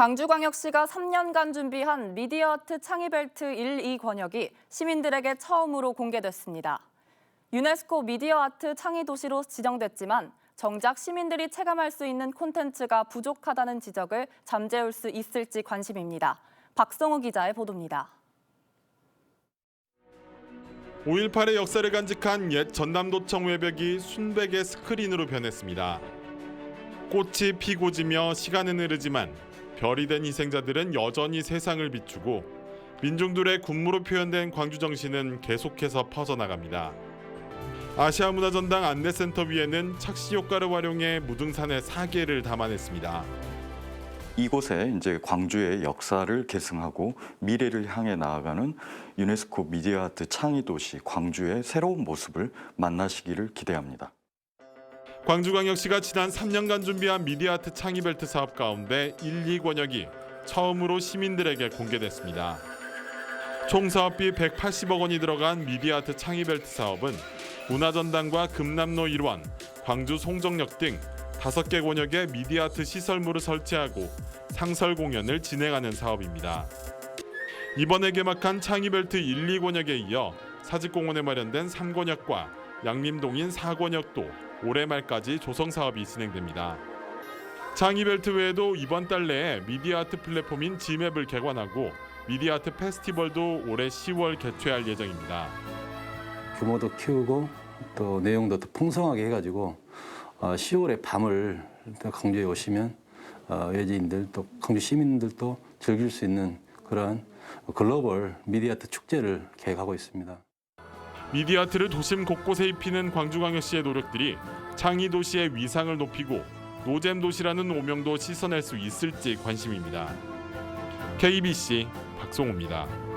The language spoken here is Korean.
광주광역시가 3년간 준비한 미디어아트 창의벨트 1, 2 권역이 시민들에게 처음으로 공개됐습니다. 유네스코 미디어아트 창의도시로 지정됐지만 정작 시민들이 체감할 수 있는 콘텐츠가 부족하다는 지적을 잠재울 수 있을지 관심입니다. 박성우 기자의 보도입니다. 5.18의 역사를 간직한 옛 전남도청 외벽이 순백의 스크린으로 변했습니다. 꽃이 피고 지며 시간은 흐르지만 별이 된 희생자들은 여전히 세상을 비추고 민중들의 군무로 표현된 광주 정신은 계속해서 퍼져나갑니다. 아시아 문화전당 안내센터 위에는 착시 효과를 활용해 무등산의 사계를 담아냈습니다. 이곳에 이제 광주의 역사를 계승하고 미래를 향해 나아가는 유네스코 미디어 아트 창의 도시 광주의 새로운 모습을 만나시기를 기대합니다. 광주광역시가 지난 3년간 준비한 미디어아트 창의벨트 사업 가운데 1, 2 권역이 처음으로 시민들에게 공개됐습니다. 총 사업비 180억 원이 들어간 미디어아트 창의벨트 사업은 문화전당과 금남로 1원, 광주 송정역 등 5개 권역에 미디어아트 시설물을 설치하고 상설 공연을 진행하는 사업입니다. 이번에 개막한 창의벨트 1, 2권역에 이어 사직공원에 마련된 3권역과 양림동인 4권역도 올해 말까지 조성 사업이 진행됩니다. 창의벨트 외에도 이번 달 내에 미디어아트 플랫폼인 지맵을 개관하고 미디어아트 페스티벌도 올해 10월 개최할 예정입니다. 규모도 키우고 또 내용도 더 풍성하게 해가지고 어, 10월에 밤을 또 광주에 오시면 어, 외지인들 또 광주 시민들도 즐길 수 있는 그러한 글로벌 미디어아트 축제를 계획하고 있습니다. 미디어아트를 도심 곳곳에 입히는 광주광역시의 노력들이 창의 도시의 위상을 높이고 노잼 도시라는 오명도 씻어낼 수 있을지 관심입니다. KBC 박송호입니다.